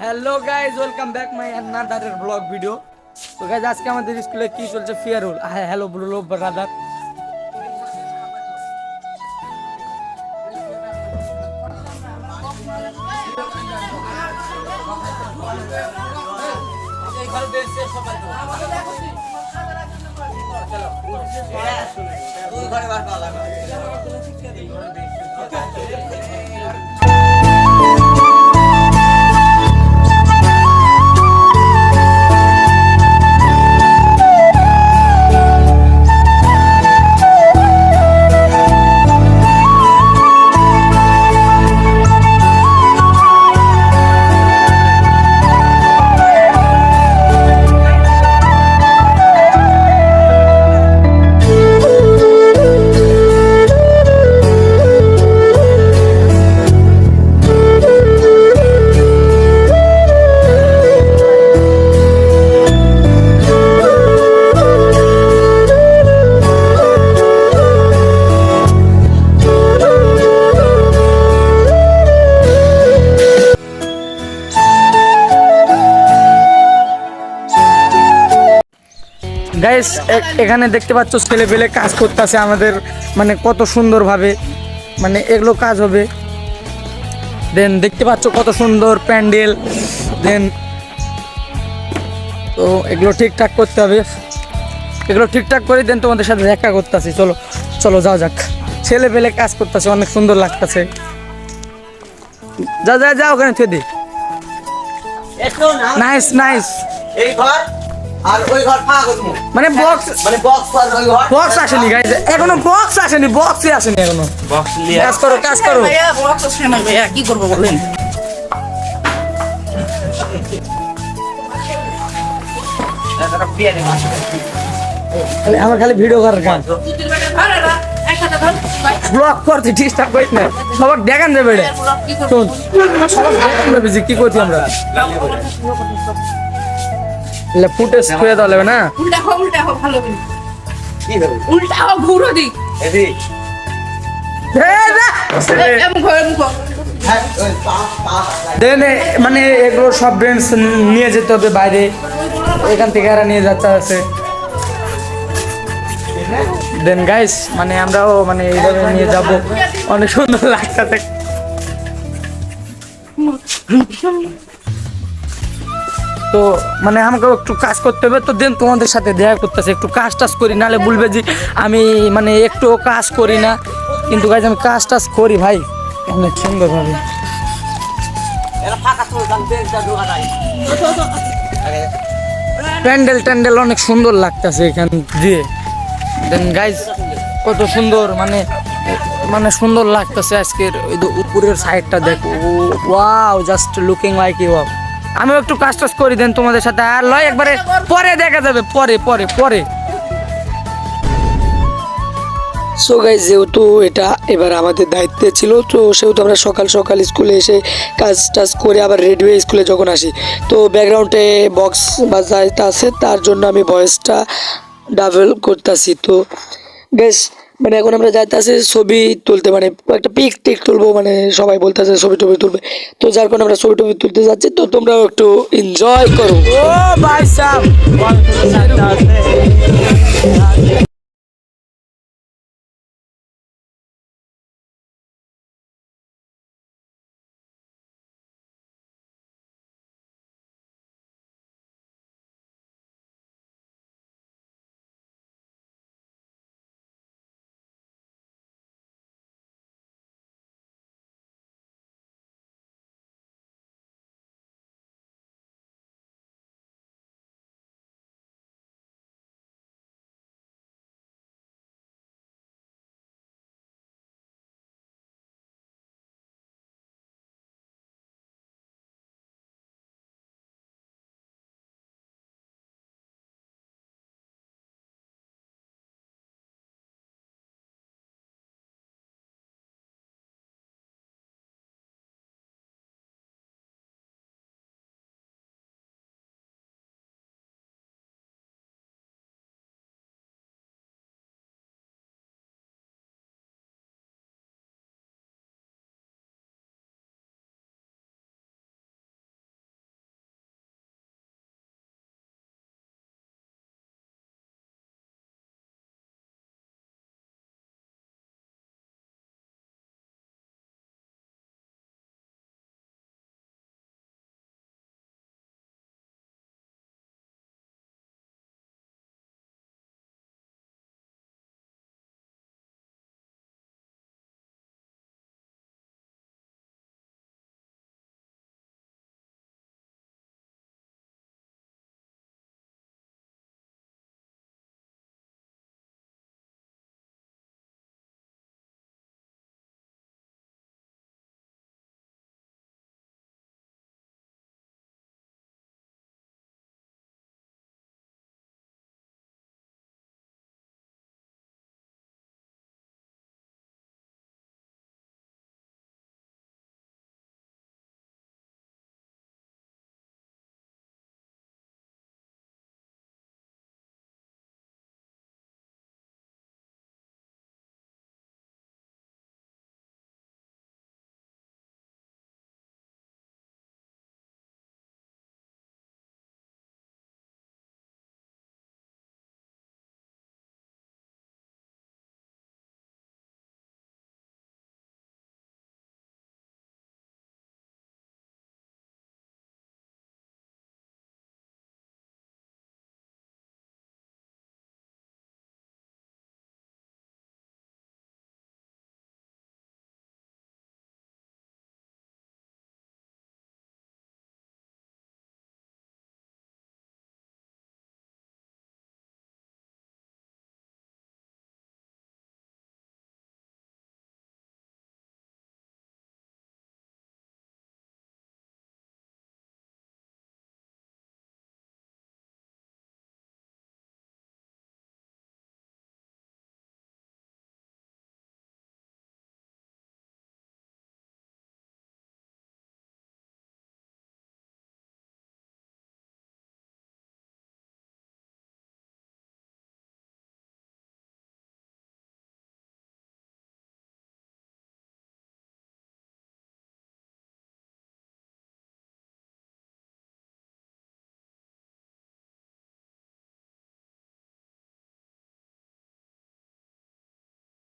Hello guys welcome back my another vlog video তো guys আজকে আমাদের স্কুলে কি চলছে? ফেয়ারওয়েল হ্যালো ব্রুলো ব্রাদার গাইস এখানে দেখতে পাচ্ছ ছেলে পেলে কাজ করতেছে আমাদের মানে কত সুন্দরভাবে মানে এগুলো কাজ হবে। দেন দেখতে পাচ্ছ কত সুন্দর প্যান্ডেল। দেন তো এগুলো ঠিকঠাক করতে হবে। এগুলো ঠিকঠাক করে দেন তোমাদের সাথে দেখা করতেছি। চলো চলো যাও যাক। ছেলে পেলে কাজ করতেছে অনেক সুন্দর লাগতেছে। যা যা যা ওখানে থুয়ে দি। নাইস নাইস এই ঘর। আর ওই ঘর ফাঁকা করব মানে বক্স মানে বক্স ওই ঘর বক্স আসেনি গাইজ এখনও বক্স আসেনি বক্সই আসেনি এখনও। বক্স কাজ করো কাজ করো। ভাইয়া বক্স আসে না ভাইয়া কি করব বলেন? আমার খালি ভিডিও করার কাজ। ব্লগ করতে ডিস্টার্ব করিস না। সবার দেখান দেবে এটা কি শোন। সবার দেখান দেবে যে কি করছি আমরা? ফুটেজ খুঁজে দেওয়া লাগবে না? উল্টা হো উল্টা হো ভালো করে। কি হবে? উল্টা হো ঘুরো পা দেন মানে এগুলো সব ব্রেন্স নিয়ে যেতে হবে বাইরে। এখান থেকে এরা নিয়ে যাচ্ছে আছে। দেন গাইস মানে আমরাও মানে এইভাবে নিয়ে যাব। অনেক সুন্দর লাগতেছে। তো মানে আমাকে একটু কাজ করতে হবে, তো দেন তোমাদের সাথে দেখা করতেছে, একটু কাজ টাজ করি নাহলে বলবে যে আমি মানে একটু কাজ করি না। কিন্তু গাইজ আমি কাজ টাজ করি ভাই অনেক সুন্দরভাবে প্যান্ডেল ট্যান্ডেল অনেক সুন্দর লাগতেছে এখান দিয়ে। দেন গাইজ কত সুন্দর মানে মানে সুন্দর লাগতেছে আজকের ওই উপরের সাইডটা দেখো। Wow just looking like you আমিও একটু কাজ টাজ করি দেন তোমাদের সাথে। আর লয়, একবারে পরে দেখা যাবে, পরে পরে পরে। সো গাইজ যেহেতু এটা এবার আমাদের দায়িত্বে ছিল, তো সেহেতু আমরা সকাল সকাল স্কুলে এসে কাজ টাজ করে আবার রেডি হয়ে স্কুলে যখন আসি। তো ব্যাকগ্রাউন্ডে বক্স বা বাজাইতে আছে, তার জন্য আমি ভয়েসটা ডাবল করতেছি। তো বেশ মানে এখন আমরা যাইতেছি ছবি তুলতে মানে একটা পিক টিক তুলবো মানে সবাই বলতেছে ছবি টবি তুলবে। তো যার কারণে আমরা ছবি টবি তুলতে যাচ্ছি, তো তোমরাও একটু এনজয় করো। ভাই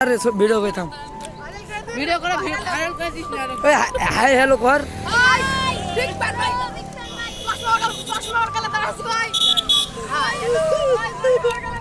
আরে সব ভিডিও পেতাম ভিডিও করে ভাইরাল করে দিস না ওই হাই হ্যালো কর ঠিক পার ভাই চশমা ওর কালে দাঁড়াচ্ছি ভাই hi hello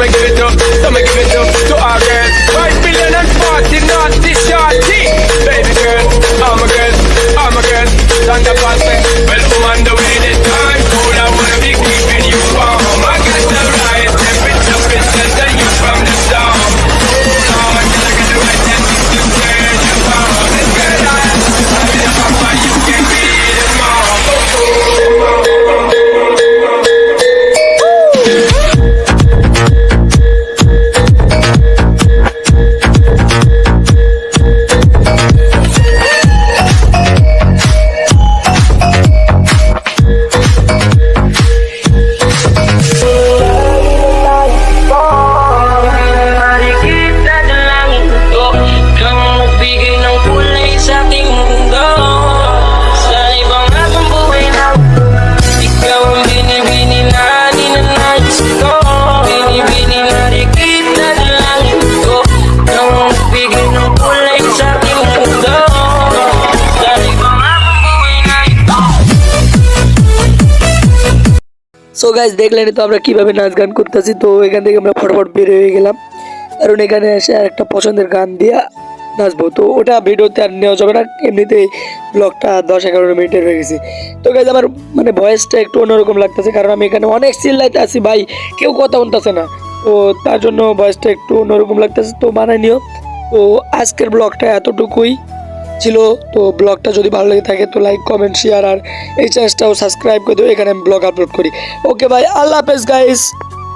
I'ma give it up, I'ma give it up so guys দেখলেন তো আমরা কীভাবে নাচ গান করতেছি। তো এখান থেকে আমরা ফটাফট বের হয়ে গেলাম। কারণ এখানে এসে আর একটা পছন্দের গান দিয়ে নাচবো। তো ওটা ভিডিওতে আর নেওয়া যাবে না। এমনিতেই ব্লগটা দশ এগারো মিনিটের হয়ে গেছে। তো গাইজ আমার মানে ভয়েসটা একটু অন্যরকম লাগতেছে। কারণ আমি এখানে অনেক চিল্লাইতে আছি ভাই। কেউ কথা শুনতেছে না। তো তার জন্য ভয়েসটা একটু অন্যরকম লাগতেছে। তো বানাই নিও। তো আজকের ব্লগটা এতটুকুই। ছিল, তো ব্লগটা যদি ভালো লেগে থাকে তো লাইক কমেন্ট শেয়ার আর এই চ্যানেলটাও সাবস্ক্রাইব করে দিও। এখানে আমি ব্লগ আপলোড করি। ওকে ভাই আল্লাহ হাফেজ গাইস